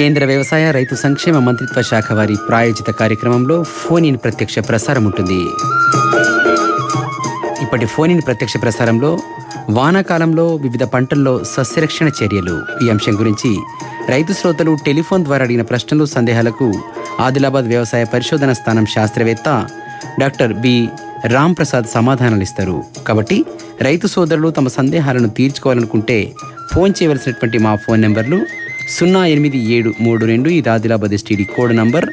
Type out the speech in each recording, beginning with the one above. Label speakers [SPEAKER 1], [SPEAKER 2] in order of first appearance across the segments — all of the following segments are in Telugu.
[SPEAKER 1] కేంద్ర వ్యవసాయ రైతు సంక్షేమ మంత్రిత్వ శాఖ వారి ప్రాయోజిత కార్యక్రమంలో ఫోన్ ఇన్ ప్రత్యక్ష ప్రసారం ఉంటుంది. ఇప్పటి ఫోన్ ఇన్ ప్రత్యక్ష ప్రసారంలో వానాకాలంలో వివిధ పంటల్లో సస్యరక్షణ చర్యలు. ఈ అంశం గురించి రైతు శ్రోతలు టెలిఫోన్ ద్వారా అడిగిన ప్రశ్నలు సందేహాలకు ఆదిలాబాద్ వ్యవసాయ పరిశోధన స్థానం శాస్త్రవేత్త డాక్టర్ బి. రామ్ ప్రసాద్ సమాధానాలు ఇస్తారు కాబట్టి రైతు సోదరులు తమ సందేహాలను తీర్చుకోవాలనుకుంటే ఫోన్ చేయవలసినటువంటి మా ఫోన్ నెంబర్లు సున్నా ఎనిమిది ఏడు మూడు రెండు ఇది ఆదిలాబాద్ ఎస్టీడీ కోడ్ నంబర్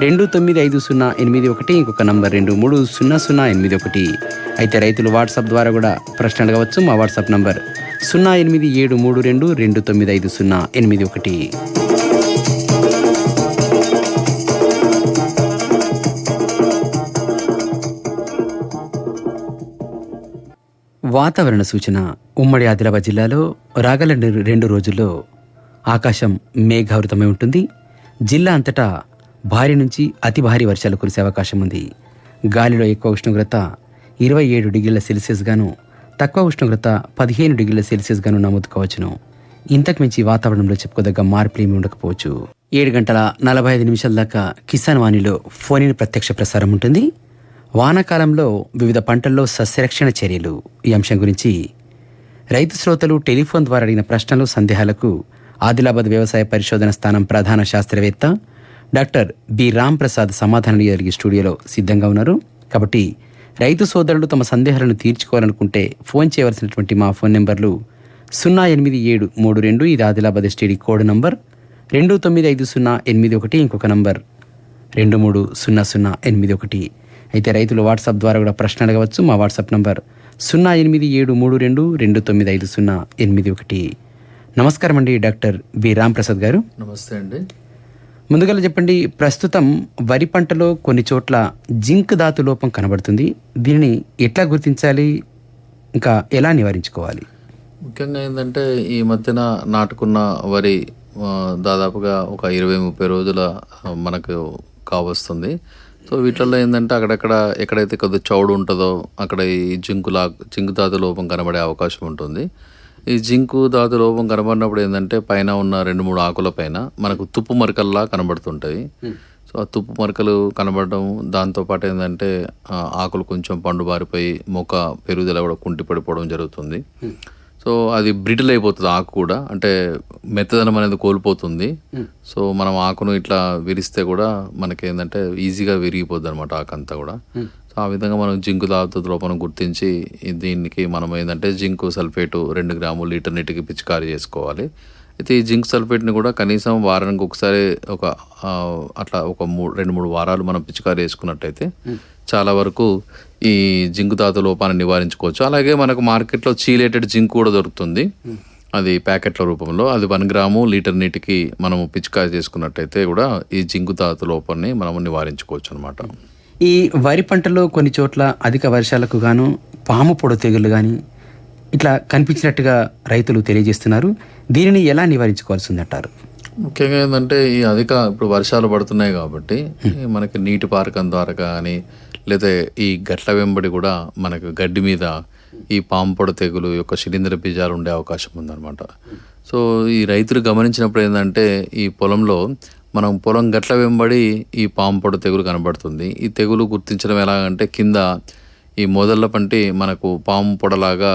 [SPEAKER 1] రెండు తొమ్మిది ఐదు సున్నా ఎనిమిది ఒకటి ఇంకొక నంబర్ రెండు మూడు సున్నా సున్నా ఎనిమిది ఒకటి. అయితే రైతులు వాట్సాప్ ద్వారా కూడా ప్రశ్న అడగవచ్చు మా వాట్సాప్ నంబర్ సున్నా ఎనిమిది ఏడు మూడు రెండు రెండు తొమ్మిది ఐదు సున్నా ఎనిమిది ఒకటి. వాతావరణ సూచన ఉమ్మడి ఆదిలాబాద్ జిల్లాలో రాగల రెండు- రెండు రోజుల్లో ఆకాశం మేఘావృతమై ఉంటుంది. జిల్లా అంతటా భారీ నుంచి అతి భారీ వర్షాలు కురిసే అవకాశం ఉంది. గాలిలో ఎక్కువ ఉష్ణోగ్రత ఇరవై ఏడు డిగ్రీల సెల్సియస్ గాను తక్కువ ఉష్ణోగ్రత పదిహేను డిగ్రీల సెల్సియస్ గాను నమోదు ఇంతకు మించి వాతావరణంలో చెప్పుకోదగ్గ మార్పులు ఏమి ఉండకపోవచ్చు. ఏడు గంటల నలభై ఐదు నిమిషాల దాకా కిసాన్ వాణిలో ఫోనిన్ ప్రత్యక్ష ప్రసారం ఉంటుంది. వానాకాలంలో వివిధ పంటల్లో సస్యరక్షణ చర్యలు. ఈ అంశం గురించి రైతు శ్రోతలు టెలిఫోన్ ద్వారా అడిగిన ప్రశ్నలు సందేహాలకు ఆదిలాబాద్ వ్యవసాయ పరిశోధన స్థానం ప్రధాన శాస్త్రవేత్త డాక్టర్ బి. రామ్ ప్రసాద్ సమాధానాలు జరిగే స్టూడియోలో సిద్ధంగా ఉన్నారు. కాబట్టి రైతు సోదరులు తమ సందేహాలను తీర్చుకోవాలనుకుంటే ఫోన్ చేయవలసినటువంటి మా ఫోన్ నెంబర్లు సున్నా ఎనిమిది ఏడు మూడు రెండు ఇది ఆదిలాబాద్ ఎస్టీడీ కోడ్ నంబర్. రెండు తొమ్మిది ఐదు సున్నా ఎనిమిది ఒకటి ఇంకొక నంబర్. రెండు మూడు సున్నా సున్నా ఎనిమిది ఒకటి. అయితే రైతులు వాట్సాప్ ద్వారా కూడా ప్రశ్న అడగవచ్చు. మా వాట్సాప్ నంబర్ సున్నా ఎనిమిది ఏడు మూడు రెండు రెండు తొమ్మిది ఐదు సున్నా ఎనిమిది ఒకటి. నమస్కారం అండి డాక్టర్ బి రాంప్రసాద్ గారు.
[SPEAKER 2] నమస్తే అండి.
[SPEAKER 1] ముందుగా చెప్పండి ప్రస్తుతం వరి పంటలో కొన్ని చోట్ల జింక్ ధాతు లోపం కనబడుతుంది. దీనిని ఎట్లా గుర్తించాలి? ఇంకా ఎలా నివారించుకోవాలి?
[SPEAKER 2] ముఖ్యంగా ఏంటంటే ఈ మధ్యన నాటుకున్న వరి దాదాపుగా ఒక ఇరవై ముప్పై రోజుల మనకు కావస్తుంది. సో వీటిల్లో ఏంటంటే అక్కడక్కడ ఎక్కడైతే కొద్దిగా చౌడు ఉంటుందో అక్కడ ఈ జింకు లా జింకు ధాతు లోపం కనబడే అవకాశం ఉంటుంది. ఈ జింకు ధాతు లోపం కనబడినప్పుడు ఏంటంటే పైన ఉన్న రెండు మూడు ఆకుల పైన మనకు తుప్పు మరకల్లా కనబడుతుంటాయి. సో ఆ తుప్పు మరకలు కనబడడం దాంతోపాటు ఏంటంటే ఆ, ఆకులు కొంచెం పండు బారిపోయి మొక్క పెరుగుదల కూడా కుంటి పడిపోవడం జరుగుతుంది. సో అది బ్రిటిల్ అయిపోతుంది ఆకు కూడా. అంటే మెత్తదనం అనేది కోల్పోతుంది. సో మనం ఆకును ఇట్లా విరిస్తే కూడా మనకి ఏంటంటే ఈజీగా విరిగిపోద్ది అనమాట ఆకు అంతా కూడా సో ఆ విధంగా మనం జింకు తాగుతు లోపల గుర్తించి దీనికి మనం ఏంటంటే జింకు సల్ఫేటు రెండు గ్రాములు లీటర్ నీటికి పిచికారీ చేసుకోవాలి. అయితే ఈ జింక్ సల్ఫేట్ని కూడా కనీసం వారానికి ఒకసారి ఒక అట్లా ఒక మూడు రెండు మూడు వారాలు మనం పిచికారీ వేసుకున్నట్టయితే చాలా వరకు ఈ జింకు ధాతు లోపాన్ని నివారించుకోవచ్చు. అలాగే మనకు మార్కెట్లో చీలేటెడ్ జింక్ కూడా దొరుకుతుంది. అది ప్యాకెట్ల రూపంలో. అది వన్ గ్రాము లీటర్ నీటికి మనము పిచికారీ చేసుకున్నట్టయితే కూడా ఈ జింకు ధాతు లోపాన్ని మనము నివారించుకోవచ్చు అనమాట
[SPEAKER 1] ఈ వరి పంటలో కొన్ని చోట్ల అధిక వర్షాలకు గాను పాము పొడ తెగులు కానీ ఇట్లా కనిపించినట్టుగా రైతులు తెలియజేస్తున్నారు. దీనిని ఎలా నివారించుకోవాల్సి ఉందంటారు
[SPEAKER 2] ముఖ్యంగా ఏంటంటే ఈ అధిక ఇప్పుడు వర్షాలు పడుతున్నాయి కాబట్టి మనకి నీటి పారకం ద్వారా కానీ లేదా ఈ గట్ల వెంబడి కూడా మనకు గడ్డి మీద ఈ పాంపొడ తెగులు యొక్క శిలీంద్ర బీజాలు ఉండే అవకాశం ఉందన్నమాట. సో ఈ రైతులు గమనించినప్పుడు ఏంటంటే ఈ పొలంలో మనం పొలం గట్ల వెంబడి ఈ పాంపొడ తెగులు కనబడుతుంది. ఈ తెగులు గుర్తించడం ఎలాగంటే కింద ఈ మొదళ్ళ పంటి మనకు పాము పొడలాగా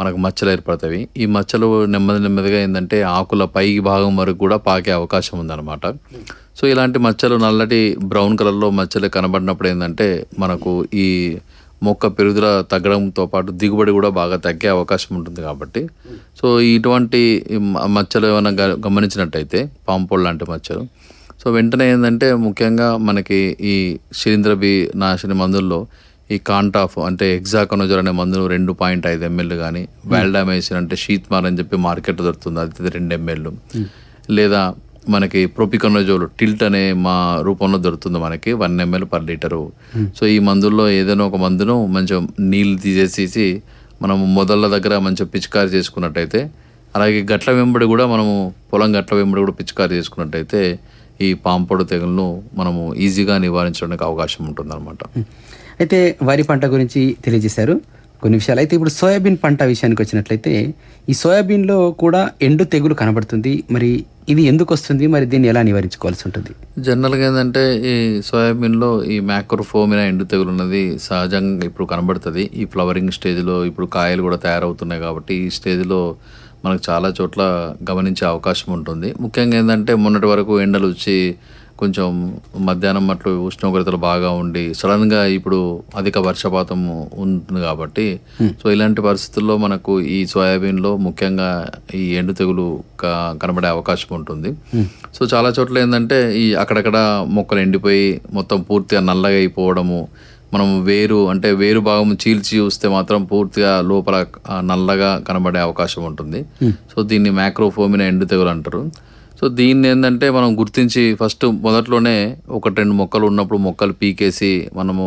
[SPEAKER 2] మనకు మచ్చలు ఏర్పడతాయి. ఈ మచ్చలు నెమ్మది నెమ్మదిగా ఏంటంటే ఆకుల పై భాగం వరకు కూడా పాకే అవకాశం ఉందన్నమాట. సో ఇలాంటి మచ్చలు నల్లటి బ్రౌన్ కలర్లో మచ్చలు కనబడినప్పుడు ఏంటంటే మనకు ఈ మొక్క పెరుగుదల తగ్గడంతో పాటు దిగుబడి కూడా బాగా తగ్గే అవకాశం ఉంటుంది కాబట్టి. సో ఇటువంటి మచ్చలు ఏమైనా గ- గమనించినట్టయితే పాంపోల్ లాంటి మచ్చలు. సో వెంటనే ఏంటంటే ముఖ్యంగా మనకి ఈ శిలీంద్ర బి నాశని మందుల్లో ఈ కాంటాఫ్ అంటే ఎగ్జాకనోజర్ అనే మందును రెండు పాయింట్ ఐదు ఎంఎల్ కానీ వాల్డామైసిన్ అంటే షీత్మార్ అని చెప్పి మార్కెట్ దొరుకుతుంది. అది రెండు ఎంఎల్ లేదా మనకి ప్రొపికనజోల్ టిల్ట్ అనే మా రూపంలో దొరుకుతుంది మనకి one M L per litre so ఈ మందుల్లో ఏదైనా ఒక మందును మంచిగా నీళ్ళు తీసేసేసి మనం మొదళ్ళ దగ్గర మంచిగా పిచికారి చేసుకున్నట్టయితే అలాగే గట్ల వెంబడి కూడా మనము పొలం గట్ల వెంబడి కూడా పిచికారి చేసుకున్నట్టయితే ఈ పాంపొడు తెగులను మనము ఈజీగా నివారించడానికి అవకాశం ఉంటుందన్నమాట.
[SPEAKER 1] అయితే వరి పంట గురించి తెలియజేశారు. కొన్ని విషయాలు అయితే ఇప్పుడు సోయాబీన్ పంట విషయానికి వచ్చినట్లయితే ఈ సోయాబీన్లో కూడా ఎండు తెగులు కనబడుతుంది. మరి ఇది ఎందుకు వస్తుంది? మరి దీన్ని ఎలా నివారించుకోవాల్సి ఉంటుంది?
[SPEAKER 2] జనరల్గా ఏంటంటే ఈ సోయాబీన్లో ఈ మ్యాక్రోఫోమినా ఎండు తెగులు ఉన్నది సహజంగా ఇప్పుడు కనబడుతుంది. ఈ ఫ్లవరింగ్ స్టేజ్లో ఇప్పుడు కాయలు కూడా తయారవుతున్నాయి కాబట్టి ఈ స్టేజ్లో మనకు చాలా చోట్ల గమనించే అవకాశం ఉంటుంది. ముఖ్యంగా ఏంటంటే మొన్నటి వరకు ఎండలు వచ్చి కొంచెం మధ్యాహ్నం అట్లు ఉష్ణోగ్రతలు బాగా ఉండి సడన్గా ఇప్పుడు అధిక వర్షపాతం ఉంటుంది కాబట్టి సో ఇలాంటి పరిస్థితుల్లో మనకు ఈ సోయాబీన్లో ముఖ్యంగా ఈ ఎండు తెగులు కనబడే అవకాశం ఉంటుంది. సో చాలా చోట్ల ఏంటంటే ఈ అక్కడక్కడ మొక్కలు ఎండిపోయి మొత్తం పూర్తిగా నల్లగా అయిపోవడము మనం వేరు అంటే వేరు భాగం చీల్చి చూస్తే మాత్రం పూర్తిగా లోపల నల్లగా కనబడే అవకాశం ఉంటుంది. సో దీన్ని మ్యాక్రోఫోమినా ఎండు తెగులు అంటారు. సో దీన్ని ఏంటంటే మనం గుర్తించి ఫస్ట్ మొదట్లోనే ఒకటి రెండు మొక్కలు ఉన్నప్పుడు మొక్కలు పీకేసి మనము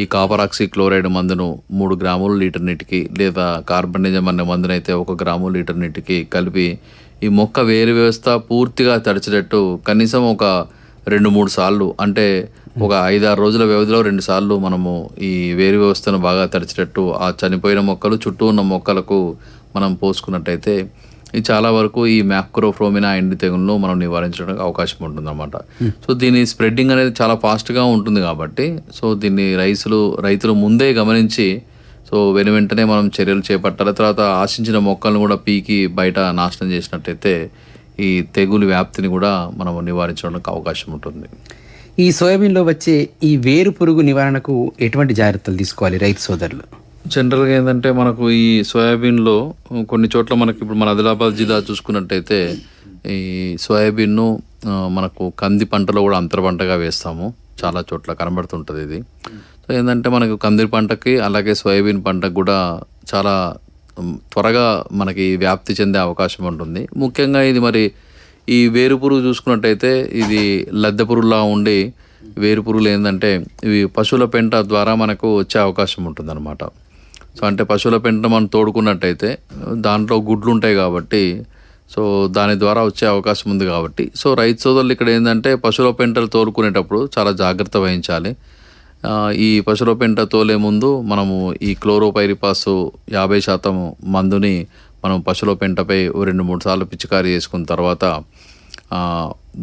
[SPEAKER 2] ఈ కాపర్ క్లోరైడ్ మందును మూడు గ్రాములు లీటర్ నీటికి లేదా కార్బనిజం అనే మందునైతే ఒక గ్రాము లీటర్ నీటికి కలిపి ఈ మొక్క వేరు వ్యవస్థ పూర్తిగా తడిచేటట్టు కనీసం ఒక రెండు మూడు సార్లు అంటే ఒక ఐదారు రోజుల వ్యవధిలో రెండు సార్లు మనము ఈ వేరు వ్యవస్థను బాగా తడిచేటట్టు ఆ చనిపోయిన మొక్కలు చుట్టూ ఉన్న మొక్కలకు మనం పోసుకున్నట్టయితే ఇది చాలా వరకు ఈ మ్యాక్రోఫ్రోమినా ఎండి తెగులను మనం నివారించడానికి అవకాశం ఉంటుందన్నమాట. సో దీని స్ప్రెడ్డింగ్ అనేది చాలా ఫాస్ట్గా ఉంటుంది కాబట్టి సో దీన్ని రైతులు రైతులు ముందే గమనించి సో వెను వెంటనే మనం చర్యలు చేపట్టాలి. తర్వాత ఆశించిన మొక్కలను కూడా పీకి బయట నాశనం చేసినట్టయితే ఈ తెగులు వ్యాప్తిని కూడా మనం నివారించడానికి అవకాశం ఉంటుంది.
[SPEAKER 1] ఈ సోయాబీన్లో వచ్చే ఈ వేరు పురుగు నివారణకు ఎటువంటి జాగ్రత్తలు తీసుకోవాలి రైతు సోదరులు?
[SPEAKER 2] జనరల్గా ఏంటంటే మనకు ఈ సోయాబీన్లో కొన్ని చోట్ల మనకి ఇప్పుడు మన ఆదిలాబాద్ జిల్లా చూసుకున్నట్టయితే ఈ సోయాబీన్ను మనకు కంది పంటలో కూడా అంతర పంటగా వేస్తాము. చాలా చోట్ల కనబడుతుంటుంది ఇది. సో ఏంటంటే మనకు కంది పంటకి అలాగే సోయాబీన్ పంటకు కూడా చాలా త్వరగా మనకి వ్యాప్తి చెందే అవకాశం ఉంటుంది. ముఖ్యంగా ఇది మరి ఈ వేరు పురుగు చూసుకున్నట్టయితే ఇది లద్దె పురుగులా ఉండి వేరు పురుగులు ఏంటంటే ఇవి పశువుల పెంట ద్వారా మనకు వచ్చే అవకాశం ఉంటుందన్నమాట. సో అంటే పశువుల పెంట మనం తోడుకున్నట్టయితే దాంట్లో గుడ్లు ఉంటాయి కాబట్టి సో దాని ద్వారా వచ్చే అవకాశం ఉంది కాబట్టి. సో రైతు సోదరులు ఇక్కడ ఏంటంటే పశువుల పెంటలు తోలుకునేటప్పుడు చాలా జాగ్రత్త వహించాలి. ఈ పశువుల పెంట తోలే ముందు మనము ఈ క్లోరోపైరిపాస్ యాభై శాతం మందుని మనం పశువుల పెంటపై ఓ రెండు మూడు సార్లు పిచికారీ చేసుకున్న తర్వాత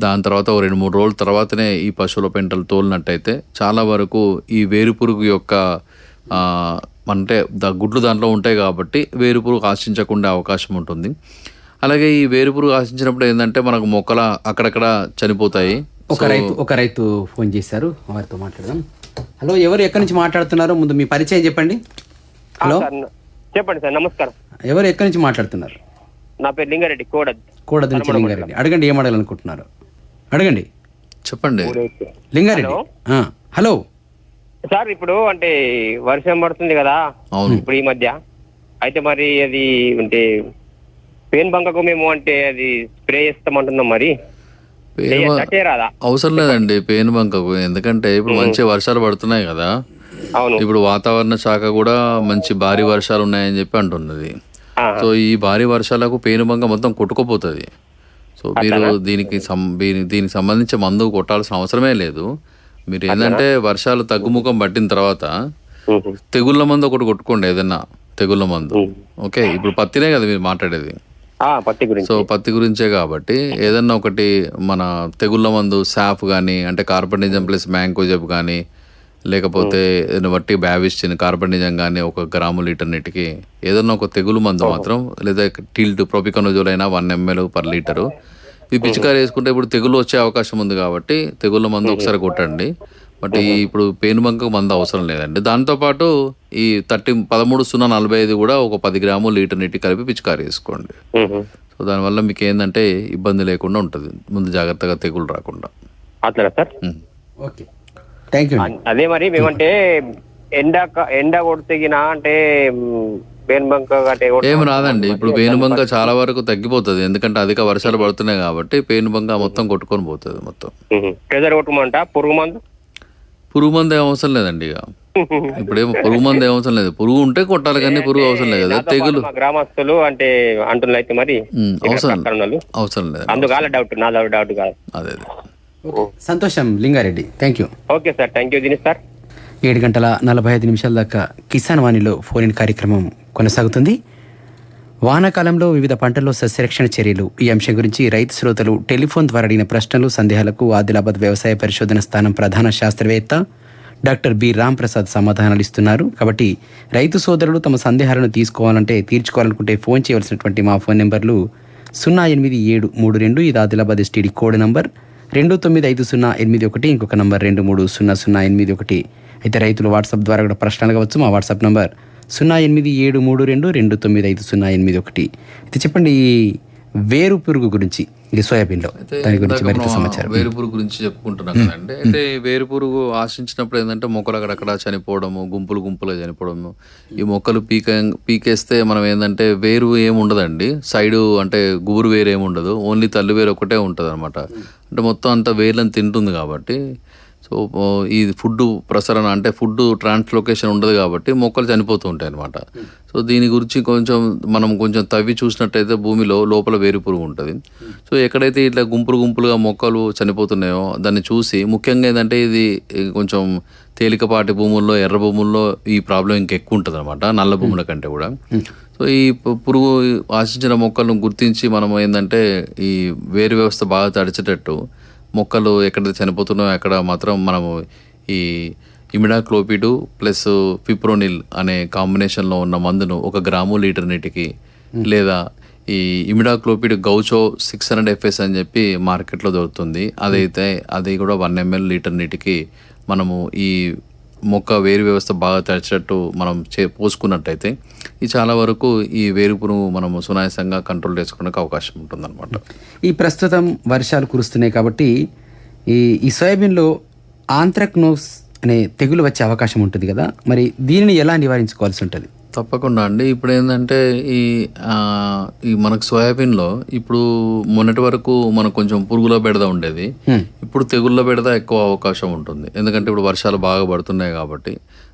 [SPEAKER 2] దాని తర్వాత ఓ రెండు మూడు రోజుల తర్వాతనే ఈ పశువుల పెంటలు తోలినట్టయితే చాలా వరకు ఈ వేరు పురుగు యొక్క అంటే ద గుడ్లు దాంట్లో ఉంటాయి కాబట్టి వేరు పురుగు ఆశించకుండా అవకాశం ఉంటుంది. అలాగే ఈ వేరు పురుగు ఆశించినప్పుడు ఏంటంటే మనకు మొక్కల అక్కడక్కడ చనిపోతాయి.
[SPEAKER 1] ఒక రైతు ఒక రైతు ఫోన్ చేశారు. వారితో మాట్లాడదాం. హలో ఎవరు ఎక్కడి నుంచి మాట్లాడుతున్నారో? ముందు మీ పరిచయం చెప్పండి. హలో.
[SPEAKER 3] చెప్పండి సార్ నమస్కారం.
[SPEAKER 1] ఎవరు ఎక్కడి నుంచి మాట్లాడుతున్నారు?
[SPEAKER 3] నా పేరు లింగారెడ్డి కోడద్
[SPEAKER 1] కోడది నుంచి లింగారెడ్డి. అడగండి ఏం అడగాలనుకుంటున్నారు? అడగండి.
[SPEAKER 2] చెప్పండి.
[SPEAKER 1] లింగారెడ్డి. హలో.
[SPEAKER 3] సార్ ఇప్పుడు అంటే వర్షం పడుతుంది కదా.
[SPEAKER 2] అవును.
[SPEAKER 3] ఇప్పుడు ఈ మధ్య. అయితే మరి అది అంటే పేన్ బంకకు మేము అంటే అది స్ప్రే చేస్తామంటున్నాం మరి.
[SPEAKER 2] పేను
[SPEAKER 3] చేయొచ్చా, చేయరాదా?
[SPEAKER 2] అవసరం లేదండి పేను బంకకు. ఎందుకంటే ఇప్పుడు మంచి వర్షాలు పడుతున్నాయి కదా.
[SPEAKER 3] అవును.
[SPEAKER 2] ఇప్పుడు వాతావరణ శాఖ కూడా మంచి భారీ వర్షాలు ఉన్నాయని చెప్పి అంటున్నది.
[SPEAKER 3] ఆ,
[SPEAKER 2] సో ఈ భారీ వర్షాలకు పేనుబంక మొత్తం కొట్టుకుపోతుంది. సో మీరు దీనికి సం దీని- దీనికి సంబంధించి మందు కొట్టాల్సిన అవసరమే లేదు. మీరు ఏంటంటే వర్షాలు తగ్గుముఖం పట్టిన తర్వాత. తెగుళ్ళ మందు ఒకటి కొట్టుకోండి ఏదన్నా తెగుళ్ళ మందు. ఓకే ఇప్పుడు పత్తినే కదా మీరు మాట్లాడేది.
[SPEAKER 3] ఆ, పత్తి గురించి.
[SPEAKER 2] సో పత్తి గురించే కాబట్టి ఏదన్నా ఒకటి మన తెగుళ్ళ మందు సాఫ్ కానీ అంటే కార్బనిజం ప్లస్ మ్యాంకోజెబ్ కానీ లేకపోతే ఏదైనా వట్టి బ్యావిస్టిన్ కార్బనిజం కానీ ఒక గ్రాము లీటర్ నీటికి ఏదన్నా ఒక తెగులు మందు మాత్రం లేదా టిల్ట్ ప్రొపికనోజోల్ అయినా వన్ ఎంఎల్ పర్ లీటరు. ఇది పిచికారి వేసుకుంటే ఇప్పుడు తెగులు వచ్చే అవకాశం ఉంది కాబట్టి తెగుళ్ళ మందు ఒకసారి కొట్టండి. బట్ ఈ ఇప్పుడు పేనుబంక మందు అవసరం లేదండి. దాంతోపాటు ఈ థర్టీ పదమూడు సున్నా నలభై ఐదు కూడా ఒక పది గ్రాములు లీటర్ నీటి కలిపి పిచికారి వేసుకోండి. సో దానివల్ల మీకు ఏంటంటే ఇబ్బంది లేకుండా ఉంటుంది. ముందు జాగ్రత్తగా తెగులు రాకుండా.
[SPEAKER 3] అట్లా సార్?
[SPEAKER 2] ఉం.
[SPEAKER 1] ఓకే. థ్యాంక్ యూ
[SPEAKER 3] అదే మరి మేమంటే ఎండ ఎండ కొడితేగిన అంటే మ్, పేన్ బంక అంటే
[SPEAKER 2] ఏం రాదండి. ఇప్పుడు పేనుబంక చాలా వరకు తగ్గిపోతుంది. ఎందుకంటే అధిక వర్షాలు పడుతున్నాయి కాబట్టి పేనుబంక మొత్తం కొట్టుకొని పోతుంది మొత్తం.
[SPEAKER 3] కొట్టమంట? పురుగు మందు?
[SPEAKER 2] పురుగు మందు ఏం అవసరం లేదండి ఇక. ఇప్పుడేమో పురుగు మందు ఏం అవసరం లేదు. పురుగు ఉంటే కొట్టాలి కానీ పురుగు అవసరం లేదు. కదా తెగులు.
[SPEAKER 3] గ్రామస్తులు అంటే అంటున్నారు అయితే మరి
[SPEAKER 2] అవసరం. అవసరం లేదు.
[SPEAKER 3] అందుకాల డౌట్ నా డౌట్ కాదు.
[SPEAKER 2] అదే అదే.
[SPEAKER 1] సంతోషం Lingareddy. Thank you
[SPEAKER 3] okay sir. Thank you Dinesh sir.
[SPEAKER 1] ఏడు గంటల నలభై ఐదు నిమిషాల దాకా కిసాన్ వాణిలో ఫోన్ ఇన్ కార్యక్రమం కొనసాగుతుంది. వానాకాలంలో వివిధ పంటల్లో సస్యరక్షణ చర్యలు. ఈ అంశం గురించి రైతు శ్రోతలు టెలిఫోన్ ద్వారా అడిగిన ప్రశ్నలు సందేహాలకు ఆదిలాబాద్ వ్యవసాయ పరిశోధన స్థానం ప్రధాన శాస్త్రవేత్త డాక్టర్ బి. రామ్ ప్రసాద్ సమాధానాలు ఇస్తున్నారు. కాబట్టి రైతు సోదరులు తమ సందేహాలను తీసుకోవాలంటే తీర్చుకోవాలనుకుంటే ఫోన్ చేయవలసినటువంటి మా ఫోన్ నెంబర్లు సున్నా ఎనిమిది ఏడు మూడు రెండు ఇది ఆదిలాబాద్ ఎస్టీడీ కోడ్ నంబర్. రెండు తొమ్మిది ఐదు సున్నా ఎనిమిది ఒకటి ఇంకొక నంబర్ రెండు మూడు సున్నా సున్నా ఎనిమిది ఒకటి. అయితే రైతులు వాట్సాప్ ద్వారా కూడా ప్రశ్నలు కావచ్చు మా వాట్సాప్ నంబర్ సున్నా ఎనిమిది ఏడు మూడు రెండు రెండు తొమ్మిది ఐదు సున్నా ఎనిమిది ఒకటి. అయితే చెప్పండి ఈ వేరు పురుగు గురించి ఈ సోయాబీన్లో దాని గురించి మరింత సమాచారం.
[SPEAKER 2] వేరుపురుగు గురించి చెప్పుకుంటున్నాం కదండి. అయితే ఈ వేరుపురుగు ఆశించినప్పుడు ఏంటంటే మొక్కలు అక్కడక్కడ చనిపోవడము గుంపులు గుంపులుగా చనిపోవడము ఈ మొక్కలు పీక పీకేస్తే మనం ఏంటంటే వేరు ఏమి ఉండదండి. సైడు అంటే గుబురు వేరు ఏమి ఉండదు. ఓన్లీ తల్లి వేరు ఒకటే ఉంటుంది అనమాట అంటే మొత్తం అంతా వేర్లను తింటుంది కాబట్టి సో ఈ ఫుడ్ ప్రసరణ అంటే ఫుడ్ ట్రాన్స్లోకేషన్ ఉండదు కాబట్టి మొక్కలు చనిపోతూ ఉంటాయి అనమాట సో దీని గురించి కొంచెం మనం కొంచెం తవ్వి చూసినట్టయితే భూమిలో లోపల వేరు పురుగు ఉంటుంది. సో ఎక్కడైతే ఇట్లా గుంపులు గుంపులుగా మొక్కలు చనిపోతున్నాయో దాన్ని చూసి ముఖ్యంగా ఏంటంటే ఇది కొంచెం తేలికపాటి భూముల్లో ఎర్ర భూముల్లో ఈ ప్రాబ్లం ఇంకెక్కువ ఉంటుంది అనమాట నల్ల భూముల కంటే కూడా. సో ఈ పురుగు ఆశించిన మొక్కలను గుర్తించి మనం ఏంటంటే ఈ వేరు వ్యవస్థ బాగా తడిచేటట్టు మొక్కలు ఎక్కడ చనిపోతున్నాయో అక్కడ మాత్రం మనము ఈ ఇమిడాక్లోపిడ్ ప్లస్ ఫిప్రోనిల్ అనే కాంబినేషన్లో ఉన్న మందును ఒక గ్రాము లీటర్ నీటికి లేదా ఈ imidacloprid Gaucho six hundred F S అని చెప్పి మార్కెట్లో దొరుకుతుంది. అదైతే అది కూడా వన్ ఎంఎల్ లీటర్ నీటికి మనము ఈ మొక్క వేరు వ్యవస్థ బాగా తడిచేటట్టు మనం చే పోసుకున్నట్టయితే ఇది చాలా వరకు ఈ వేరు పురుగు మనము సునాయాసంగా కంట్రోల్ చేసుకోవడానికి అవకాశం ఉంటుందన్నమాట.
[SPEAKER 1] ఈ ప్రస్తుతం వర్షాలు కురుస్తున్నాయి కాబట్టి ఈ ఈ సోయాబీన్లో ఆంథ్రక్నోస్ అనే తెగులు వచ్చే అవకాశం ఉంటుంది కదా. మరి దీనిని ఎలా నివారించుకోవాల్సి ఉంటుంది?
[SPEAKER 2] తప్పకుండా అండి. ఇప్పుడు ఏంటంటే ఈ ఈ మనకు సోయాబీన్లో ఇప్పుడు మొన్నటి వరకు మనకు కొంచెం పురుగుల బెడద ఉండేది. ఇప్పుడు తెగుళ్ళ బెడద ఎక్కువ అవకాశం ఉంటుంది. ఎందుకంటే ఇప్పుడు వర్షాలు బాగా పడుతున్నాయి కాబట్టి.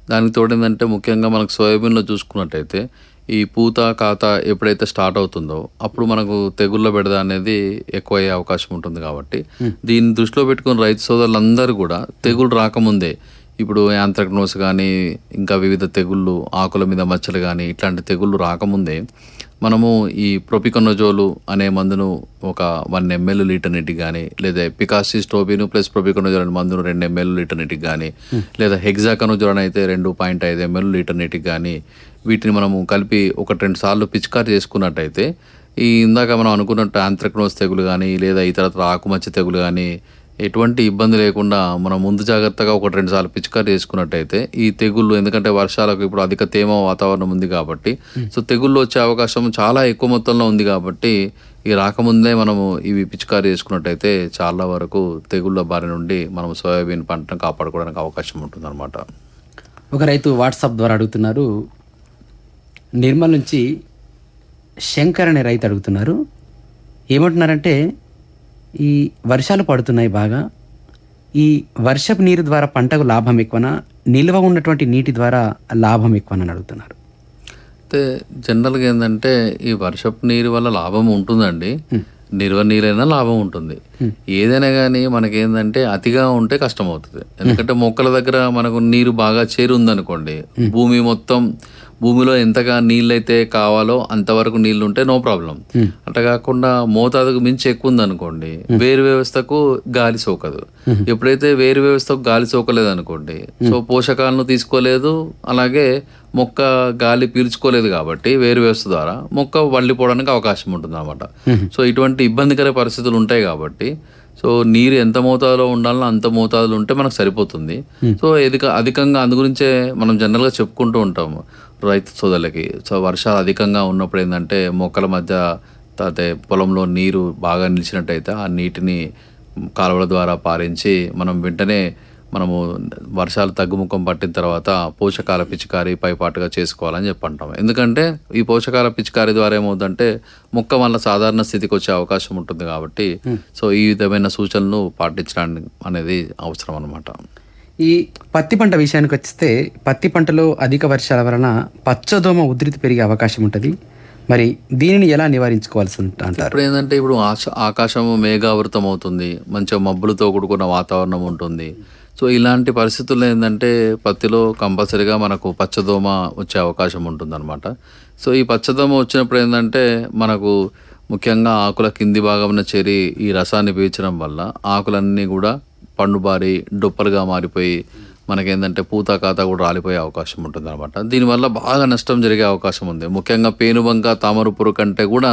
[SPEAKER 2] దానికి తోడు ఏంటంటే ముఖ్యంగా మనకు సోయాబీన్లో చూసుకున్నట్టయితే ఈ పూత కాత ఎప్పుడైతే స్టార్ట్ అవుతుందో అప్పుడు మనకు తెగుళ్ళ బెడద అనేది ఎక్కువ అయ్యే అవకాశం ఉంటుంది కాబట్టి. దీన్ని దృష్టిలో పెట్టుకుని రైతు సోదరులందరూ కూడా తెగులు రాకముందే ఇప్పుడు యాంత్రక్నోస్ కానీ ఇంకా వివిధ తెగుళ్ళు ఆకుల మీద మచ్చలు కానీ ఇట్లాంటి తెగుళ్ళు రాకముందే మనము ఈ ప్రొపికొనజోలు అనే మందును ఒక వన్ ఎంఎల్ లీటర్ నీటికి కానీ లేదా పికాసిస్ స్టోబిన్ ప్లస్ ప్రొపికొనజోల్ అనే మందును రెండు ఎంఎల్ లీటర్ నీటికి కానీ లేదా హెగ్జాకనోజోల్ అయితే రెండు పాయింట్ ఐదు ఎంఎల్ లీటర్ నీటికి కానీ వీటిని మనము కలిపి ఒకటి రెండు సార్లు పిచికారి చేసుకున్నట్టయితే ఈ ఇందాక మనం అనుకున్నట్టు ఆంత్రక్నోస్ తెగులు కానీ లేదా ఇతరత్ర ఆకుమచ్చ తెగులు కానీ ఎటువంటి ఇబ్బంది లేకుండా మనం ముందు జాగ్రత్తగా ఒకటి రెండు సార్లు పిచికారి చేసుకున్నట్టయితే ఈ తెగుళ్ళు ఎందుకంటే వర్షాలకు ఇప్పుడు అధిక తేమ వాతావరణం ఉంది కాబట్టి సో తెగుళ్ళు వచ్చే అవకాశం చాలా ఎక్కువ మొత్తంలో ఉంది కాబట్టి ఈ రాకముందే మనము ఇవి పిచికారి చేసుకున్నట్టయితే చాలా వరకు తెగుళ్ళ బారి నుండి మనం సోయాబీన్ పంటను కాపాడుకోవడానికి అవకాశం ఉంటుందన్నమాట.
[SPEAKER 1] ఒక రైతు వాట్సాప్ ద్వారా అడుగుతున్నారు నిర్మల్ నుంచి శంకర్ అనే రైతు అడుగుతున్నారు ఏమంటున్నారంటే ఈ వర్షాలు పడుతున్నాయి బాగా. ఈ వర్షపు నీరు ద్వారా పంటకు లాభం ఎక్కువనా? నిల్వ ఉన్నటువంటి నీటి ద్వారా లాభం ఎక్కువనని అడుగుతున్నారు.
[SPEAKER 2] అయితే జనరల్గా ఏంటంటే ఈ వర్షపు నీరు వల్ల లాభం ఉంటుందండి. నిల్వ నీరైనా లాభం ఉంటుంది. ఏదైనా కానీ మనకి ఏంటంటే అతిగా ఉంటే కష్టం అవుతుంది ఎందుకంటే మొక్కల దగ్గర మనకు నీరు బాగా చేరుందనుకోండి. భూమి మొత్తం భూమిలో ఎంతగా నీళ్ళైతే కావాలో అంతవరకు నీళ్ళు ఉంటే నో ప్రాబ్లం. అట్లా కాకుండా మోతాదుకు మించి ఎక్కువ ఉందనుకోండి వేరు వ్యవస్థకు గాలి సోకదు. ఎప్పుడైతే వేరు వ్యవస్థకు గాలి సోకలేదు అనుకోండి సో పోషకాలను తీసుకోలేదు అలాగే మొక్క గాలి పీల్చుకోలేదు కాబట్టి వేరు వ్యవస్థ ద్వారా మొక్క వళ్ళిపోవడానికి అవకాశం ఉంటుంది అనమాట సో ఇటువంటి ఇబ్బందికర పరిస్థితులు ఉంటాయి కాబట్టి సో నీరు ఎంత మోతాదులో ఉండాలో అంత మోతాదులో ఉంటే మనకు సరిపోతుంది. సో ఎదిక అధికంగా అందు గురించే మనం జనరల్గా చెప్పుకుంటూ ఉంటాము రైతు సోదరులకి. సో వర్షాలు అధికంగా ఉన్నప్పుడు ఏంటంటే మొక్కల మధ్య అదే పొలంలో నీరు బాగా నిలిచినట్టయితే ఆ నీటిని కాలువల ద్వారా పారించి మనం వెంటనే మనము వర్షాలు తగ్గుముఖం పట్టిన తర్వాత పోషకాల పిచికారి పైపాటుగా చేసుకోవాలని చెప్పి అంటాం ఎందుకంటే ఈ పోషకాల పిచికారి ద్వారా ఏమవుతుందంటే మొక్క మళ్ళీ సాధారణ స్థితికి వచ్చే అవకాశం ఉంటుంది కాబట్టి సో ఈ విధమైన సూచనలు పాటించడానికి అనేది అవసరం అనమాట
[SPEAKER 1] ఈ పత్తి పంట విషయానికి వస్తే పత్తి పంటలో అధిక వర్షాల వలన పచ్చదోమ ఉధృతి పెరిగే అవకాశం ఉంటుంది. మరి దీనిని ఎలా నివారించుకోవాల్సి అంటారు?
[SPEAKER 2] ఇప్పుడు ఏంటంటే ఇప్పుడు ఆశ- ఆకాశం మేఘావృతం అవుతుంది మంచిగా మబ్బులతో కూడుకున్న వాతావరణం ఉంటుంది. సో ఇలాంటి పరిస్థితుల్లో ఏంటంటే పత్తిలో కంపల్సరీగా మనకు పచ్చదోమ వచ్చే అవకాశం ఉంటుందన్నమాట. సో ఈ పచ్చదోమ వచ్చినప్పుడు ఏంటంటే మనకు ముఖ్యంగా ఆకుల కింది భాగంలో చేరి ఈ రసాన్ని పీల్చడం వల్ల ఆకులన్నీ కూడా పండుబారి డొప్పలుగా మారిపోయి మనకేంటంటే పూత కాత కూడా రాలిపోయే అవకాశం ఉంటుంది అనమాట దీనివల్ల బాగా నష్టం జరిగే అవకాశం ఉంది. ముఖ్యంగా పేనుబంక తామరపురు కంటే కూడా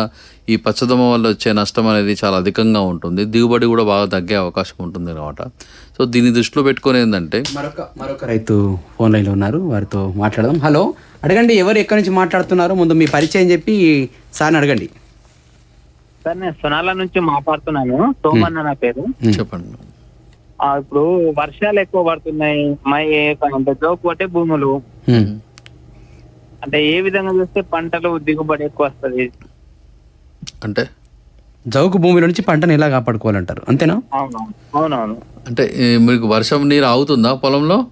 [SPEAKER 2] ఈ పచ్చదమ వల్ల వచ్చే నష్టం అనేది చాలా అధికంగా ఉంటుంది. దిగుబడి కూడా బాగా తగ్గే అవకాశం ఉంటుంది అనమాట సో దీన్ని దృష్టిలో పెట్టుకొని ఏంటంటే
[SPEAKER 1] మరొక మరొక రైతు ఫోన్ లైన్లో ఉన్నారు. వారితో మాట్లాడదాం. హలో అడగండి ఎవరు ఎక్కడి నుంచి మాట్లాడుతున్నారో? ముందు మీ పరిచయం చెప్పి సార్ని అడగండి.
[SPEAKER 4] సార్ నేను సునాల నుంచి మాట్లాడుతున్నాను. సోమన్న నా పేరు.
[SPEAKER 2] చెప్పండి.
[SPEAKER 4] ఆ, ఇప్పుడు వర్షాలు ఎక్కువ పడుతున్నాయి. మా ఏ- అంటే భూములు. అంటే ఏ విధంగా చూస్తే పంటలు దిగుబడి ఎక్కువ వస్తది?
[SPEAKER 2] అంటే
[SPEAKER 1] జౌకు భూమిలో నుంచి పంటను ఎలా కాపాడుకోవాలంటారు. అంతేనా?
[SPEAKER 4] అవునవును.
[SPEAKER 2] అంటే మీకు వర్షం నీరు అవుతుందా పొలంలో?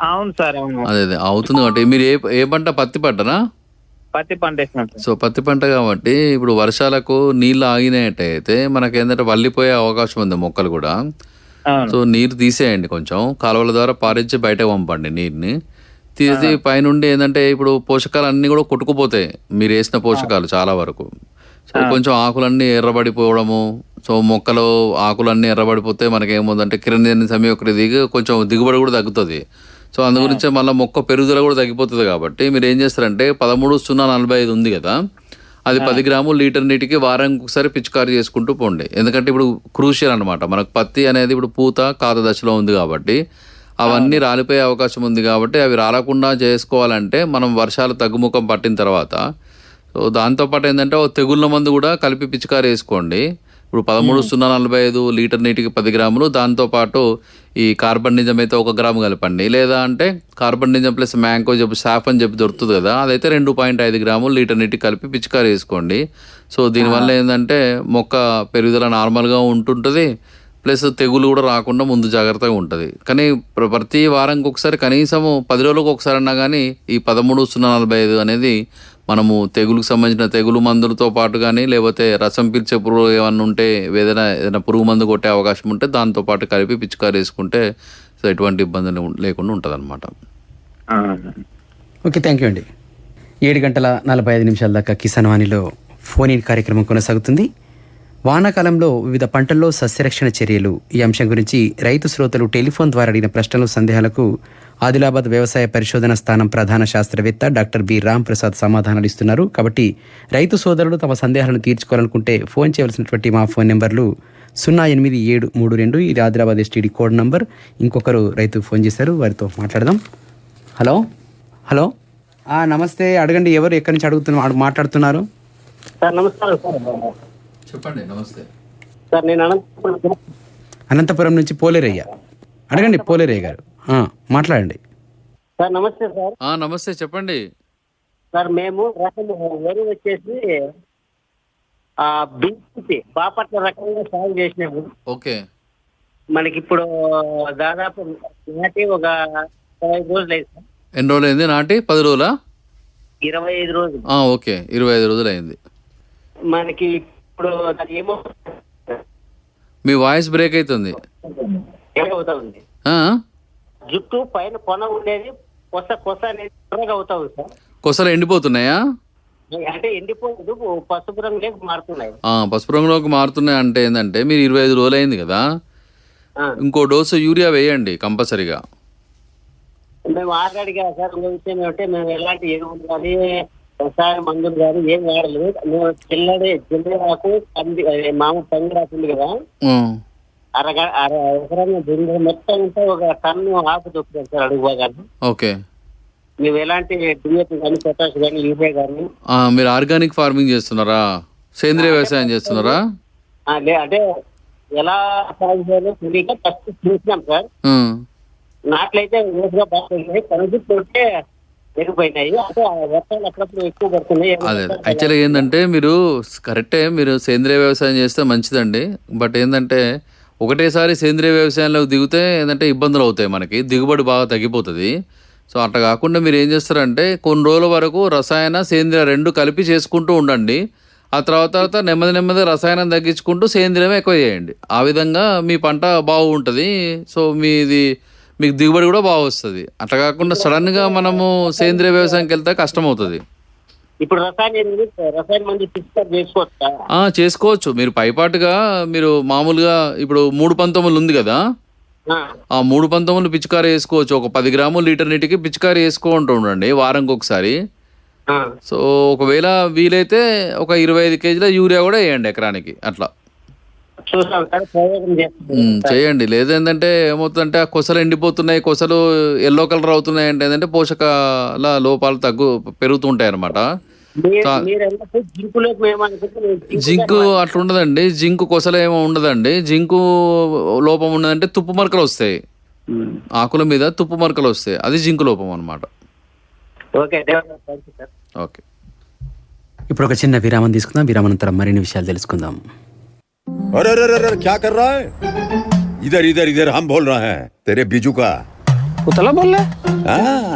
[SPEAKER 4] అవును సార్ అవును.
[SPEAKER 2] అదే అదే అవుతుంది కాబట్టి. మీరు ఏ ఏ పంట? పత్తి పంటనా?
[SPEAKER 4] పత్తి పంట
[SPEAKER 2] సో పత్తి పంట కాబట్టి ఇప్పుడు వర్షాలకు నీళ్ళు ఆగినట్టయితే మనకి ఏంటంటే వల్లిపోయే అవకాశం ఉంది మొక్కలు కూడా.
[SPEAKER 4] అవును.
[SPEAKER 2] సో నీరు తీసేయండి కొంచెం. కాలువల ద్వారా పారించి బయటకు పంపండి నీరుని. తీసి పైనుండి ఏంటంటే ఇప్పుడు పోషకాలు అన్నీ కూడా కొట్టుకుపోతాయి. మీరు వేసిన పోషకాలు చాలా వరకు. సో కొంచెం ఆకులన్నీ ఎర్రబడిపోవడము సో మొక్కలు ఆకులన్నీ ఎర్రబడిపోతే మనకి ఏముందంటే కిరణ్ సమయొక్కటి దిగి కొంచెం దిగుబడి కూడా తగ్గుతుంది. సో అందు గురించే మళ్ళీ మొక్క పెరుగుదల కూడా తగ్గిపోతుంది కాబట్టి మీరు ఏం చేస్తారంటే పదమూడు సున్నా నలభై ఐదు ఉంది కదా అది పది గ్రాములు లీటర్ నీటికి వారానికి ఒకసారి పిచికారీ చేసుకుంటూ పోండి. ఎందుకంటే ఇప్పుడు క్రూషియల్ అనమాట మనకు పత్తి అనేది ఇప్పుడు పూత కాత దశలో ఉంది కాబట్టి అవన్నీ రాలిపోయే అవకాశం ఉంది కాబట్టి అవి రాలకుండా చేసుకోవాలంటే మనం వర్షాలు తగ్గుముఖం పట్టిన తర్వాత సో దాంతోపాటు ఏంటంటే ఓ తెగుళ్ళ మందు కూడా కలిపి పిచికారీ వేసుకోండి ఇప్పుడు పదమూడు సున్నా నలభై ఐదు లీటర్ నీటికి పది గ్రాములు దాంతోపాటు ఈ కార్బన్ నిజం అయితే ఒక గ్రాము కలపండి. లేదా అంటే కార్బన్ నిజం ప్లస్ మ్యాంకో చెప్పి సాఫ్ అని చెప్పి దొరుకుతుంది కదా అదైతే రెండు పాయింట్ ఐదు గ్రాములు లీటర్ నీటికి కలిపి పిచికారీ వేసుకోండి సో దీనివల్ల ఏంటంటే మొక్క పెరుగుదల నార్మల్గా ఉంటుంటుంది ప్లస్ తెగులు కూడా రాకుండా ముందు జాగ్రత్తగా ఉంటుంది. కానీ ప్ర- ప్రతి వారానికి ఒకసారి కనీసం పది రోజులకు ఒకసారి అన్నా కానీ ఈ పదమూడు సున్నా నలభై ఐదు అనేది మనము తెగులుకు సంబంధించిన తెగులు మందులతో పాటు కానీ లేకపోతే రసం పీల్చే పురుగు ఏమన్నా ఉంటే ఏదైనా ఏదైనా పురుగు మందు కొట్టే అవకాశం ఉంటే దాంతో పాటు కలిపి పిచికారి వేసుకుంటే సో ఎటువంటి ఇబ్బంది లేకుండా ఉంటుంది అనమాట
[SPEAKER 4] ఆ.
[SPEAKER 1] ఓకే థ్యాంక్ యూ అండి. ఏడు గంటల నలభై ఐదు నిమిషాల దాకా కిసాన్ వాణిలో ఫోన్ ఇన్ కార్యక్రమం కొనసాగుతుంది. వానాకాలంలో వివిధ పంటల్లో సస్యరక్షణ చర్యలు. ఈ అంశం గురించి రైతు శ్రోతలు టెలిఫోన్ ద్వారా అడిగిన ప్రశ్నలు సందేహాలకు ఆదిలాబాద్ వ్యవసాయ పరిశోధన స్థానం ప్రధాన శాస్త్రవేత్త డాక్టర్ బి రామ్ ప్రసాద్ సమాధానాలు ఇస్తున్నారు. కాబట్టి రైతు సోదరులు తమ సందేహాలను తీర్చుకోవాలనుకుంటే ఫోన్ చేయవలసినటువంటి మా ఫోన్ నెంబర్లు సున్నా ఎనిమిది ఏడు మూడు రెండు ఇది ఆదిలాబాద్ ఎస్టీడీ కోడ్ నంబర్. ఇంకొకరు రైతు ఫోన్ చేశారు వారితో మాట్లాడదాం. హలో? హలో? ఆ, నమస్తే. అడగండి ఎవరు ఎక్కడి నుంచి అడుగుతున్నారు మాట్లాడుతున్నారు?
[SPEAKER 3] సార్ నమస్కారం సార్.
[SPEAKER 2] చెప్పండి నమస్తే.
[SPEAKER 3] సార్ నేను అనంతపురం
[SPEAKER 1] అనంతపురం నుంచి పోలేరయ్య. అడగండి పోలేరయ్య గారు. మాట్లాడండి.
[SPEAKER 3] సార్ నమస్తే సార్.
[SPEAKER 2] నమస్తే చెప్పండి.
[SPEAKER 3] సార్ మేము రకం వరి వచ్చేసి ఆ బింటి బాపట్ల రకంగా సాగు చేసినాము.
[SPEAKER 2] ఓకే.
[SPEAKER 3] మనకి ఇప్పుడు దాదాపు నాటి ఒక ఇరవై ఐదు రోజులు అయింది సార్.
[SPEAKER 2] ఎన్ని రోజులు అయింది నాటి? పది రోజులా?
[SPEAKER 3] ఇరవై ఐదు రోజులు.
[SPEAKER 2] ఆ, ఓకే. ఇరవై ఐదు రోజులు అయింది.
[SPEAKER 3] మనకి ఇప్పుడు అది ఏమో
[SPEAKER 2] మీ వాయిస్ బ్రేక్ అవుతుంది.
[SPEAKER 3] అవుతా ఉంది?
[SPEAKER 2] ఆ?
[SPEAKER 3] జుట్టు పైన కొన ఉండేది కొస కొస అనేది ఎర్రగా అవుతా ఉంది సార్.
[SPEAKER 2] కొసలు ఎండిపోతున్నాయా?
[SPEAKER 3] అంటే ఎండిపోలేదు పసుపు రంగులోకి మారుతున్నాయి.
[SPEAKER 2] ఆ, పసుపు రంగులోకి మారుతున్నాయి అంటే ఏంటంటే మీరు ఇరవై ఐదు రోజులు అయింది కదా?
[SPEAKER 3] ఆ.
[SPEAKER 2] ఇంకో డోసు యూరియా వేయండి కంపల్సరీగా.
[SPEAKER 3] మేము ఆల్రెడీగా సార్ ఇంకో విషయం ఏమంటే మేము ఎలాంటి ఎరువులు కానీ వ్యవసాయ మందులు కానీ ఏం వాడలేదు. మేము చిల్లడి జిల్లాకు కంది అదే మామూలు పంది రాకుంది కదా?
[SPEAKER 2] ఉమ్.
[SPEAKER 3] అరగ అర ఎకరం జిల్లా మొత్తం ఉంటే ఒక టన్ను ఆకు దొక్కుతాం సార్ అడుగు బాగాను
[SPEAKER 2] ఓకే.
[SPEAKER 3] మేము ఎలాంటి డిఎపి కానీ పొటాష్ కానీ యూరియా కానీ.
[SPEAKER 2] ఆ, మీరు ఆర్గానిక్ ఫార్మింగ్ చేస్తున్నారా? సేంద్రియ వ్యవసాయం చేస్తున్నారా?
[SPEAKER 3] ఆ, లే అంటే ఎలా సాగు చేయాలో తెలియక ఫస్ట్ చూసినాం సార్.
[SPEAKER 2] ఉమ్.
[SPEAKER 3] నాట్లయితే రోజుగా బాగున్నాయి ఎగిపోయినాయి అంటే ఆ వర్షాలు అప్పుడప్పుడు ఎక్కువ పడుతున్నాయి.
[SPEAKER 2] అదే యాక్చువల్గా ఏంటంటే మీరు కరెక్టే మీరు సేంద్రియ వ్యవసాయం చేస్తే మంచిదండి. బట్ ఏంటంటే ఒకటేసారి సేంద్రియ వ్యవసాయంలో దిగితే ఏంటంటే ఇబ్బందులు అవుతాయి మనకి దిగుబడి బాగా తగ్గిపోతుంది. సో అట్లా కాకుండా మీరు ఏం చేస్తారంటే కొన్ని రోజుల వరకు రసాయన సేంద్రియ రెండు కలిపి చేసుకుంటూ ఉండండి. ఆ తర్వాత తర్వాత నెమ్మది నెమ్మది రసాయనం తగ్గించుకుంటూ సేంద్రియం ఎక్కువ చేయండి. ఆ విధంగా మీ పంట బాగుంటుంది సో మీది మీకు దిగుబడి కూడా బాగా వస్తుంది. అట్లా కాకుండా సడన్గా మనము సేంద్రియ వ్యవసాయంకి వెళ్తే కష్టం అవుతుంది
[SPEAKER 3] ఇప్పుడు రసాయన రసాయన మంది పిచికారి చేసుకోవచ్చా?
[SPEAKER 2] చేసుకోవచ్చు. మీరు పైపాటుగా మీరు మామూలుగా ఇప్పుడు మూడు పంతొమ్మిది ఉంది కదా?
[SPEAKER 3] ఆ,
[SPEAKER 2] మూడు పంతొమ్మిది పిచికారీ వేసుకోవచ్చు ఒక పది గ్రాములు లీటర్ నీటికి పిచికారీ వేసుకుంటూ ఉండండి వారంకి ఒకసారి. సో ఒకవేళ వీలైతే ఒక ఇరవై ఐదు కేజీల యూరియా కూడా వేయండి ఎకరానికి అట్లా. చేయండి. లేదేంటంటే ఏమవుతుందంటే ఆ కొసలు ఎండిపోతున్నాయి కొసలు ఎల్లో కలర్ అవుతున్నాయి అంటే ఏంటంటే పోషకాల లోపాలు తగ్గు పెరుగుతుంటాయి అనమాట
[SPEAKER 3] మీరు
[SPEAKER 2] చా-
[SPEAKER 3] మీరు అన్నప్పుడు జింకులోకి మేము అనుకుంటే మేము జింకు
[SPEAKER 2] జింకు అట్లా ఉండదండి జింకు కొసలు ఏమో ఉండదండి జింకు లోపం ఉన్నదంటే తుప్పు మరకలు వస్తాయి ఆకుల మీద తుప్పు మరకలు వస్తాయి అది జింకు లోపం అనమాట
[SPEAKER 3] okay Devaraj thank you sir
[SPEAKER 2] okay
[SPEAKER 1] ఇప్పుడు ఒక చిన్న విరామం తీసుకుందాం విరామానంతరం మరిన్ని విషయాలు తెలుసుకుందాం
[SPEAKER 5] अरे अरे अरे अरे क्या कर रहा है इधर इधर इधर हम बोल रहे हैं तेरे बीजू का
[SPEAKER 4] उतला बोल रहे
[SPEAKER 5] हाँ,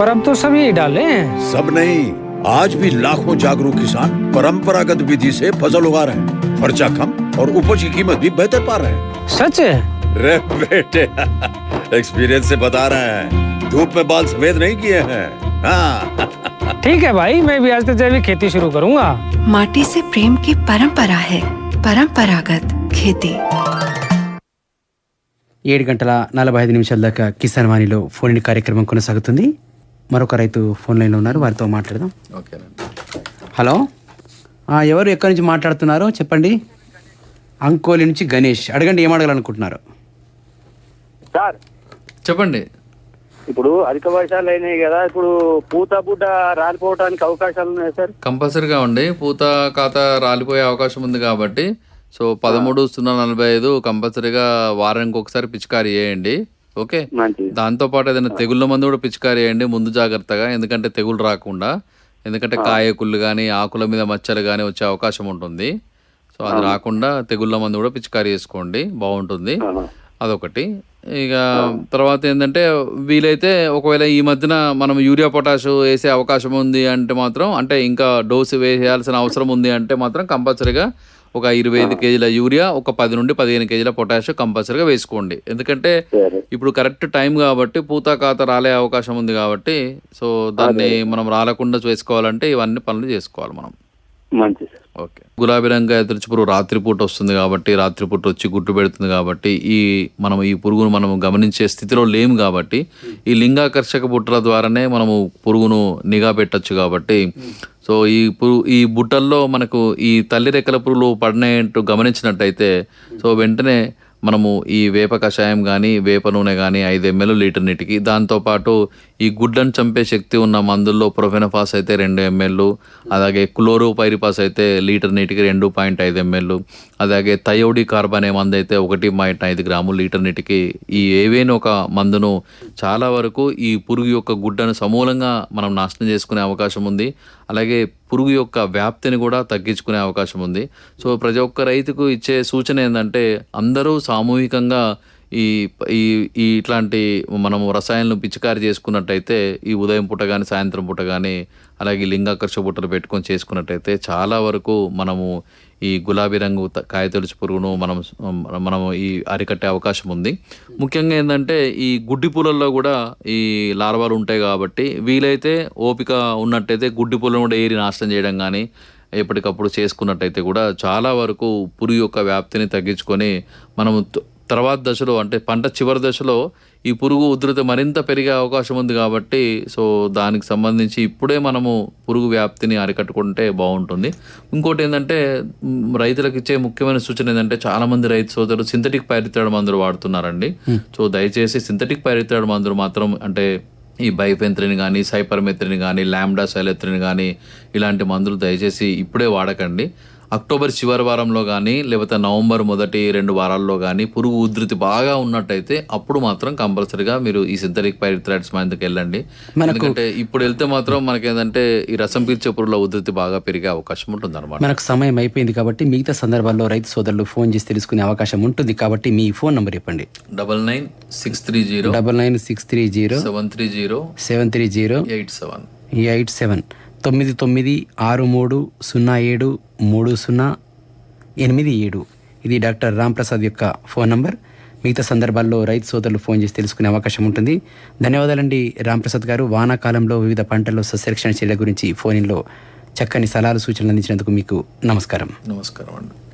[SPEAKER 4] पर अब तो सभी डाले हैं
[SPEAKER 5] सब नहीं आज भी लाखों जागरूक किसान परंपरागत विधि से फसल उगा रहे हैं खर्चा कम और उपज की कीमत भी बेहतर पा रहे हैं
[SPEAKER 4] सच है
[SPEAKER 5] रे बेटे एक्सपीरियंस से बता रहे हैं धूप में बाल सफेद नहीं किए हैं हाँ
[SPEAKER 4] ठीक है भाई मैं भी आज से जैविक खेती शुरू करूंगा
[SPEAKER 6] माटी से प्रेम की परंपरा है परंपरागत खेती
[SPEAKER 1] ఏడు గంటల నలభై ఐదు నిమిషాల దాకా కిసాన్ వాణిలో ఫోన్ ఇన్ కార్యక్రమం కొనసాగుతుంది మరొక రైతు ఫోన్ లైన్లో ఉన్నారు వారితో మాట్లాడదాం. హలో. ఆ, ఎవరు ఎక్కడి నుంచి మాట్లాడుతున్నారో? చెప్పండి. అంకోలి నుంచి గణేష్. అడగండి ఏం అడగాలనుకుంటున్నారు?
[SPEAKER 7] సార్.
[SPEAKER 2] చెప్పండి.
[SPEAKER 7] ఇప్పుడు అధిక వర్షాలు అయినాయి కదా ఇప్పుడు పూత బుడ్డ రాలిపోవడానికి అవకాశాలు ఉన్నాయి సార్?
[SPEAKER 2] కంపల్సరీగా ఉండి పూత ఖాత రాలిపోయే అవకాశం ఉంది కాబట్టి సో పదమూడు సున్నా నలభై ఐదు కంపల్సరీగా వారానికి ఒకసారి పిచికారీ చేయండి. ఓకే.
[SPEAKER 7] మంచిది.
[SPEAKER 2] దాంతోపాటు ఏదైనా తెగుళ్ళ మందు కూడా పిచికారీ చేయండి ముందు జాగ్రత్తగా ఎందుకంటే తెగులు రాకుండా. ఎందుకంటే కాయకుళ్ళు కానీ ఆకుల మీద మచ్చలు కానీ వచ్చే అవకాశం ఉంటుంది. సో అది రాకుండా తెగుళ్ళ మందు కూడా పిచికారీ చేసుకోండి. బాగుంటుంది. అదొకటి. ఇక తర్వాత ఏంటంటే వీలైతే ఒకవేళ ఈ మధ్యన మనం యూరియా పొటాష్ వేసే అవకాశం ఉంది అంటే మాత్రం అంటే ఇంకా డోసు వేయాల్సిన అవసరం ఉంది అంటే మాత్రం కంపల్సరీగా ఒక ఇరవై ఐదు కేజీల యూరియా ఒక పది నుండి పదిహేను కేజీల పొటాష్ కంపల్సరీగా వేసుకోండి. ఎందుకంటే ఇప్పుడు కరెక్ట్ టైం కాబట్టి పూత కాత రాలే అవకాశం ఉంది కాబట్టి సో దాన్ని మనం రాలకుండా చేసుకోవాలంటే ఇవన్నీ పనులు చేసుకోవాలి మనం.
[SPEAKER 7] మంచిది.
[SPEAKER 2] ఓకే. గులాబీ రంగు ఎదురుచి పురుగు రాత్రిపూట వస్తుంది కాబట్టి రాత్రిపూట వచ్చి గుట్టు పెడుతుంది కాబట్టి ఈ మనం ఈ పురుగును మనం గమనించే స్థితిలో లేము కాబట్టి ఈ లింగాకర్షక బుట్టల ద్వారానే మనము పురుగును నిఘా పెట్టచ్చు కాబట్టి సో ఈ పురుగు ఈ బుట్టల్లో మనకు ఈ తల్లి రెక్కల పురుగులు పడినాయంటూ గమనించినట్టయితే సో వెంటనే మనము ఈ వేప కషాయం కానీ వేప నూనె కానీ ఐదు ఎంఎల్ లీటర్ నీటికి దాంతోపాటు ఈ గుడ్లను చంపే శక్తి ఉన్న మందుల్లో ప్రొఫెనఫాస్ అయితే రెండు ఎంఎల్ అలాగే క్లోరోపైరిపాస్ అయితే లీటర్ నీటికి రెండు పాయింట్ ఐదు ఎంఎల్ అలాగే థయోడి కార్బన్ అనే మందు అయితే ఒకటి పాయింట్ ఐదు గ్రాములు లీటర్ నీటికి. ఈ ఏవైనా ఒక మందును చాలా వరకు ఈ పురుగు యొక్క గుడ్డను సమూలంగా మనం నాశనం చేసుకునే అవకాశం ఉంది. అలాగే పురుగు యొక్క వ్యాప్తిని కూడా తగ్గించుకునే అవకాశం ఉంది. సో ప్రతి ఒక్క రైతుకు ఇచ్చే సూచన ఏంటంటే అందరూ సామూహికంగా ఈ ఈ ఇట్లాంటి మనము రసాయనాలను పిచికారి చేసుకున్నట్టయితే ఈ ఉదయం పూట కానీ సాయంత్రం పూట కానీ అలాగే లింగాకర్ష బుట్టలు పెట్టుకొని చేసుకున్నట్టయితే చాలా వరకు మనము ఈ గులాబీ రంగు త- కాయతొలుచు పురుగును మనం మనము ఈ అరికట్టే అవకాశం ఉంది. ముఖ్యంగా ఏంటంటే ఈ గుడ్డి పూలల్లో కూడా ఈ లార్వాలు ఉంటాయి కాబట్టి వీలైతే ఓపిక ఉన్నట్టయితే గుడ్డి పూలను కూడా ఏరి నాశనం చేయడం కానీ ఎప్పటికప్పుడు చేసుకున్నట్టయితే కూడా చాలా వరకు పురుగు యొక్క వ్యాప్తిని తగ్గించుకొని మనము తర్వాత దశలో అంటే పంట చివరి దశలో ఈ పురుగు ఉధృతి మరింత పెరిగే అవకాశం ఉంది కాబట్టి సో దానికి సంబంధించి ఇప్పుడే మనము పురుగు వ్యాప్తిని అరికట్టుకుంటే బాగుంటుంది. ఇంకోటి ఏంటంటే రైతులకు ఇచ్చే ముఖ్యమైన సూచన ఏంటంటే చాలా మంది రైతు సోదరులు సింథటిక్ పైరితాడు మందులు వాడుతున్నారండి. సో దయచేసి సింథటిక్ పైరితాడు మందులు మాత్రం అంటే ఈ బైఫెంత్రిన్ కానీ సైపర్మెత్రిన్ కానీ ల్యాండా సైలెత్రిన్ కానీ ఇలాంటి మందులు దయచేసి ఇప్పుడే వాడకండి. అక్టోబర్ చివరి వారంలో కానీ లేకపోతే నవంబర్ మొదటి రెండు వారాల్లో కానీ పురుగు ఉధృతి బాగా ఉన్నట్టయితే అప్పుడు మాత్రం కంపల్సరిగా మీరు ఈ సింథటిక్ పైరిథ్రాయిడ్స్ మందుకి వెళ్ళండి. ఎందుకంటే ఇప్పుడు వెళ్తే మాత్రం మనకేంటంటే ఈ రసం పీల్చే పురుగుల ఉధృతి బాగా పెరిగే అవకాశం ఉంటుంది అనమాట
[SPEAKER 1] మనకు సమయం అయిపోయింది కాబట్టి మిగతా సందర్భాల్లో రైతు సోదరులు ఫోన్ చేసి తెలుసుకునే అవకాశం ఉంటుంది కాబట్టి మీ ఫోన్ నంబర్ చెప్పండి.
[SPEAKER 2] Double nine six three zero
[SPEAKER 1] double nine six three zero
[SPEAKER 2] seven three zero
[SPEAKER 1] seven three zero
[SPEAKER 2] eight seven.
[SPEAKER 1] Eight seven. తొమ్మిది తొమ్మిది ఆరు మూడు సున్నా ఏడు మూడు సున్నా ఎనిమిది ఏడు. ఇది డాక్టర్ రాంప్రసాద్ యొక్క ఫోన్ నంబర్. మిగతా సందర్భాల్లో రైతు సోదరులు ఫోన్ చేసి తెలుసుకునే అవకాశం ఉంటుంది. ధన్యవాదాలండి రాంప్రసాద్ గారు. వానాకాలంలో వివిధ పంటల్లో సస్యరక్షణ చర్యల గురించి ఫోన్లో చక్కని సలహాలు సూచనలు అందించినందుకు మీకు నమస్కారం.
[SPEAKER 2] నమస్కారం అండి.